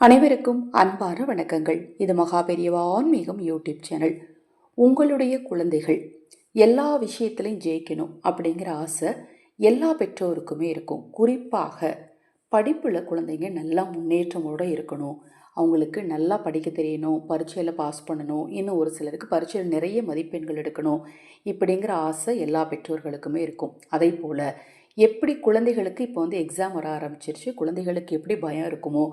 அனைவருக்கும் அன்பான வணக்கங்கள். இது மகாபெரியவா ஆன்மீகம் யூடியூப் சேனல். உங்களுடைய குழந்தைகள் எல்லா விஷயத்திலையும் ஜெயிக்கணும் அப்படிங்கிற ஆசை எல்லா பெற்றோருக்குமே இருக்கும். குறிப்பாக படிப்பில் குழந்தைங்க நல்லா முன்னேற்றமோடு இருக்கணும். அவங்களுக்கு நல்லா படிக்க தெரியணும் பரீட்சையில் பாஸ் பண்ணணும் இன்னும் ஒரு சிலருக்கு பரீட்சையில் நிறைய மதிப்பெண்கள் எடுக்கணும் இப்படிங்கிற ஆசை எல்லா பெற்றோர்களுக்குமே இருக்கும். அதே போல் எப்படி குழந்தைகளுக்கு இப்போ வந்து எக்ஸாம் வர ஆரம்பிச்சிருச்சு? குழந்தைகளுக்கு எப்படி பயம் இருக்குமோ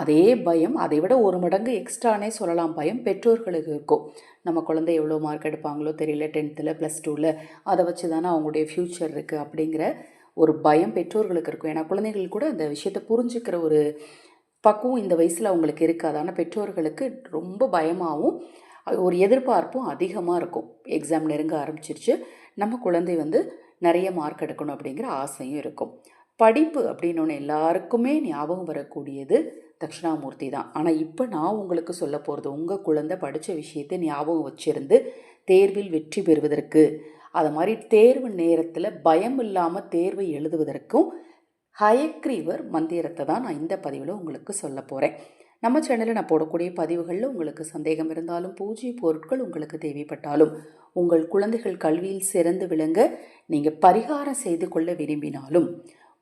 அதே பயம் அதை விட ஒரு மடங்கு எக்ஸ்ட்ரானே சொல்லலாம். பயம் பெற்றோர்களுக்கு இருக்கும். நம்ம குழந்தை எவ்வளோ மார்க் எடுப்பாங்களோ தெரியல டென்த்தில் ப்ளஸ் டூவில் அதை வச்சு தானே அவங்களுடைய ஃப்யூச்சர் இருக்குது அப்படிங்கிற ஒரு பயம் பெற்றோர்களுக்கு இருக்கும். ஏன்னா குழந்தைகள் கூட அந்த விஷயத்தை புரிஞ்சுக்கிற ஒரு பக்குவம் இந்த வயசில் அவங்களுக்கு இருக்காது. ஆனால் பெற்றோர்களுக்கு ரொம்ப பயமாகவும் ஒரு எதிர்பார்ப்பும் அதிகமாக இருக்கும். எக்ஸாம் நெருங்க ஆரம்பிச்சிருச்சு. நம்ம குழந்தை வந்து நிறைய மார்க் எடுக்கணும் அப்படிங்கிற ஆசையும் இருக்கும். படிப்பு அப்படின்னு எல்லாருக்குமே ஞாபகம் வரக்கூடியது தட்சிணாமூர்த்தி தான். ஆனால் இப்போ நான் உங்களுக்கு சொல்ல போகிறது உங்கள் குழந்தை படித்த விஷயத்தை ஞாபகம் வச்சிருந்து தேர்வில் வெற்றி பெறுவதற்கு அது மாதிரி தேர்வு நேரத்தில் பயம் இல்லாமல் தேர்வை எழுதுவதற்கும் ஹயக்ரீவர் மந்திரத்தை தான் நான் இந்த பதிவில் உங்களுக்கு சொல்ல போகிறேன் நம்ம சேனலில் நான் போடக்கூடிய பதிவுகளில் உங்களுக்கு சந்தேகம் இருந்தாலும் பூஜை பொருட்கள் உங்களுக்கு தேவைப்பட்டாலும் உங்கள் குழந்தைகள் கல்வியில் சிறந்து விளங்க நீங்கள் பரிகாரம் செய்து கொள்ள விரும்பினாலும்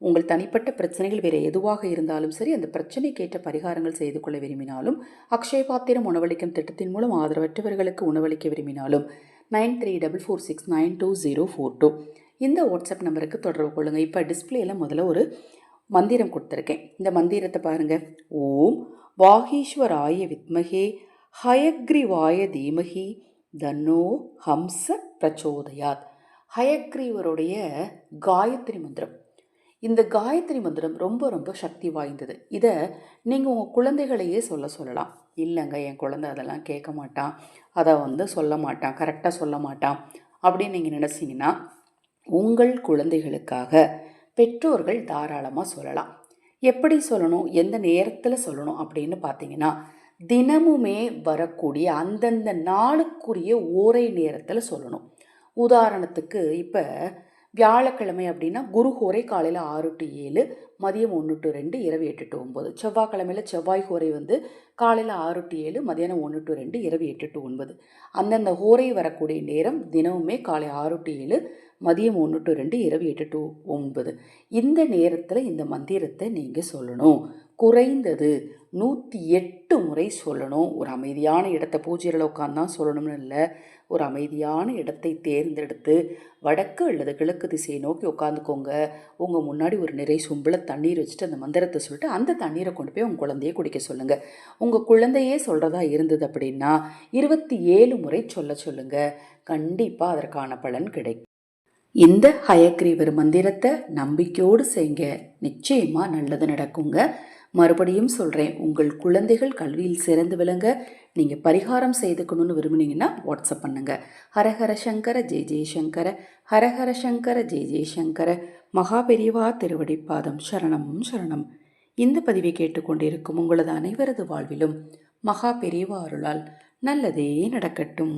உங்கள் தனிப்பட்ட பிரச்சனைகள் வேறு எதுவாக இருந்தாலும் சரி அந்த பிரச்சனைக்கேற்ற பரிகாரங்கள் செய்து கொள்ள விரும்பினாலும் அக்ஷய பாத்திரம் உணவளிக்கும் திட்டத்தின் மூலம் ஆதரவற்றவர்களுக்கு உணவளிக்க விரும்பினாலும் nine three double four six nine two zero four two இந்த வாட்ஸ்அப் நம்பருக்கு தொடர்பு கொள்ளுங்கள் இப்போ டிஸ்பிளேயில் முதல்ல ஒரு மந்திரம் கொடுத்துருக்கேன். இந்த மந்திரத்தை பாருங்கள் ஓம் வாகீஸ்வராய வித்மகே ஹயக்ரிவாய தீமகி தன்னோ ஹம்ச பிரச்சோதயாத். ஹயக்ரீவருடைய காயத்ரி மந்திரம். இந்த காயத்ரி மந்திரம் ரொம்ப ரொம்ப சக்தி வாய்ந்தது. இதை நீங்கள் உங்கள் குழந்தைகளையே சொல்ல சொல்லலாம். இல்லைங்க என் குழந்தை அதெல்லாம் கேட்க மாட்டான். அதை வந்து சொல்ல மாட்டான். கரெக்டாக சொல்ல மாட்டான். அப்படின்னு நீங்கள் நினச்சிங்கன்னா உங்கள் குழந்தைகளுக்காக பெற்றோர்கள் தாராளமாக சொல்லலாம். எப்படி சொல்லணும்? எந்த நேரத்தில் சொல்லணும்? அப்படின்னு பார்த்தீங்கன்னா தினமுமே வரக்கூடிய அந்தந்த நாளுக்குரிய ஓரை நேரத்தில் சொல்லணும். உதாரணத்துக்கு இப்போ வியாழக்கிழமை அப்படின்னா குரு ஹோரை காலையில் ஆறு டு ஏழு மதியம் ஒன்று டு ரெண்டு இரவு எட்டு டு ஒம்பது செவ்வாய்க்கிழமையில் செவ்வாய் ஹோரை வந்து காலையில் ஆறு டு ஏழு மதியானம் ஒன்று டு ரெண்டு இரவு எட்டு டு ஒன்பது. அந்தந்த ஹோரை வரக்கூடிய நேரம் தினமுமே காலை ஆறு டு ஏழு மதியம் ஒன்று டு ரெண்டு இரவு எட்டு டு ஒன்பது. இந்த நேரத்தில் இந்த மந்திரத்தை நீங்கள் சொல்லணும். குறைந்தது நூற்றி எட்டு முறை சொல்லணும். ஒரு அமைதியான இடத்த பூஜையில் உட்காந்து தான் சொல்லணும்னு இல்லை. ஒரு அமைதியான இடத்தை தேர்ந்தெடுத்து வடக்கு அல்லது கிழக்கு திசையை நோக்கி உட்காந்துக்கோங்க உங்கள் முன்னாடி ஒரு நிறை சும்பில் தண்ணீர் வச்சுட்டு அந்த மந்திரத்தை சொல்லிட்டு அந்த தண்ணீரை கொண்டு போய் உங்கள் குழந்தைய குடிக்க சொல்லுங்கள் உங்கள் குழந்தையே சொல்கிறதா இருந்தது அப்படின்னா இருபத்தி ஏழு முறை சொல்ல சொல்லுங்கள் கண்டிப்பாக அதற்கான பலன் கிடைக்கும். இந்த ஹயக்ரீவர் மந்திரத்தை நம்பிக்கையோடு செய்யுங்க நிச்சயமாக நல்லது நடக்குங்க. மறுபடியும் சொல்கிறேன் உங்கள் குழந்தைகள் கல்வியில் சிறந்து விளங்க நீங்கள் பரிகாரம் செய்துக்கணும்னு விரும்புனீங்கன்னா வாட்ஸ்அப் பண்ணுங்கள் ஹரஹர சங்கர ஜெய் ஜெயசங்கர ஹரஹர சங்கர ஜெய் ஜெயசங்கர மகாபெரிவா திருவடிப்பாதம் சரணமும் சரணம். இந்த பதிவை கேட்டுக்கொண்டிருக்கும் உங்களது அனைவரது வாழ்விலும் மகா பெரியவா அருளால் நல்லதே நடக்கட்டும்.